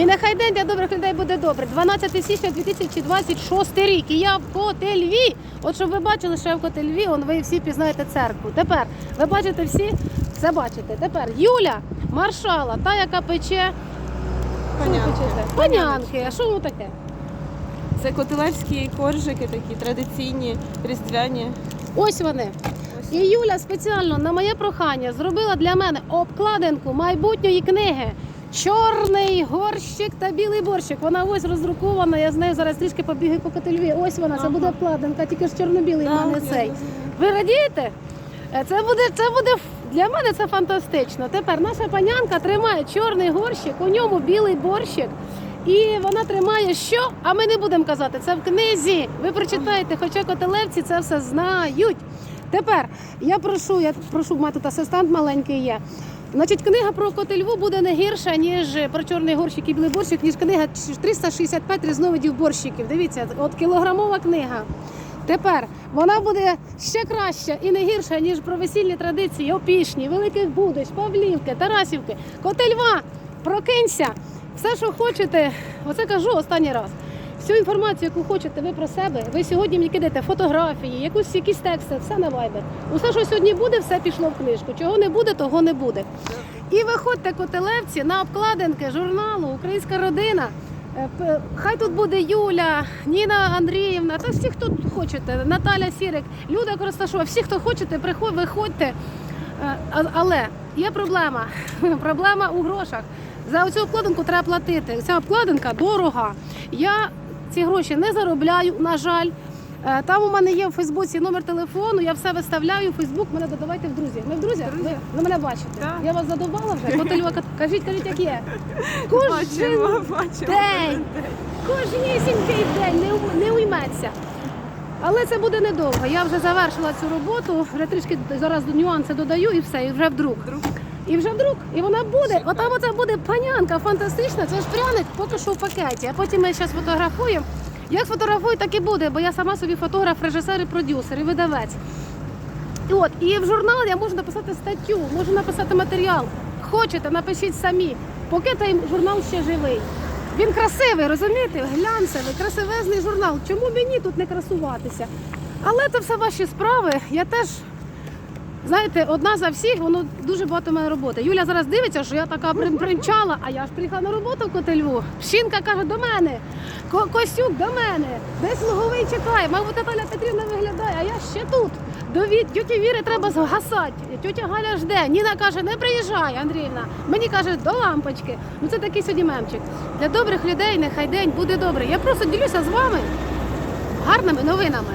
І нехай день для добрих людей буде добре. 12 січня 2026 рік. І я в Котельві. От щоб ви бачили, що я в Котельві, он ви всі пізнаєте церкву. Тепер ви бачите всі, все бачите. Тепер Юля, маршала, та, яка пече. Панянки. Панянки. А що воно таке? Це котелевські коржики такі традиційні, різдвяні. Ось вони. І Юля спеціально на моє прохання зробила для мене обкладинку майбутньої книги. Чорний горщик та білий борщик. Вона ось роздрукована. Я з нею зараз трішки побігаю по котельві. Ось вона, це буде обкладинка, тільки ж чорно-білий в мене цей. Ви радієте? Е, Це буде, це буде для мене це фантастично. Тепер наша панянка тримає чорний горщик, у ньому білий борщик. І вона тримає що? А ми не будемо казати. Це в книзі. Ви прочитаєте, хоча котелевці це все знають. Тепер я прошу, я прошу, в мене тут асистент маленький є. Значить, книга про котельву буде не гірша, ніж про чорний горщик і білий борщик, ніж книга 365 різновидів борщиків. Дивіться, от кілограмова книга. Тепер вона буде ще краща і не гірша, ніж про весільні традиції, опішні, великих будищ, Павлівки, Тарасівки, Котельва, прокинься. Все, що хочете, оце кажу останній раз. Всю інформацію, яку хочете ви про себе, ви сьогодні мені кидаєте фотографії, якусь якісь тексти, все на вайбер. Усе, що сьогодні буде, все пішло в книжку. Чого не буде, того не буде. І виходьте котелевці на обкладинки журналу Українська родина. Е, Хай тут буде Юля, Ніна Андріївна, та всі, хто хочете, Наталя Сірик, Люда Коросташова, всі, хто хочете, приходь, виходьте. Е, Але є проблема. Проблема у грошах. За цю обкладинку треба платити. Ця обкладинка дорога. Я ці гроші не заробляю, на жаль. Е, Там у мене є в Фейсбуці номер телефону, я все виставляю, Фейсбук мене додавайте в друзі. Ми в друзі? Ви, ви мене бачите. Так. Я вас задовбала вже. Котельва, кажіть, кажіть, як є. Кожен Бачимо, бачимо. день. Кожнісінький день не, не уйметься. Але це буде недовго. Я вже завершила цю роботу, вже трішки зараз нюанси додаю і все, і вже вдруг. І вже вдруг, і вона буде. Отам оце буде панянка фантастична. Це ж пряник поки що в пакеті. А потім ми зараз фотографуємо. Як сфотографую, так і буде, бо я сама собі фотограф, режисер і продюсер, і видавець. І от, і в журнал я можу написати статтю, можу написати матеріал. Хочете, напишіть самі, поки той журнал ще живий. Він красивий, розумієте? Глянцевий, красивезний журнал. Чому мені тут не красуватися? Але це все ваші справи. Я теж, знаєте, одна за всіх, воно дуже багато в мене роботи. Юля зараз дивиться, що я така прим- примчала, а я ж приїхала на роботу в Котельву. Пшінка каже до мене, Ко- Костюк до мене, десь луговий чекає, мабуть, Наталя Петрівна виглядає, а я ще тут. До тьоті Віри треба згасати. Тьотя Галя жде. Ніна каже, не приїжджай, Андріївна. Мені каже, до лампочки. Ну це такий сьогодні мемчик. Для добрих людей нехай день буде добре. Я просто ділюся з вами гарними новинами.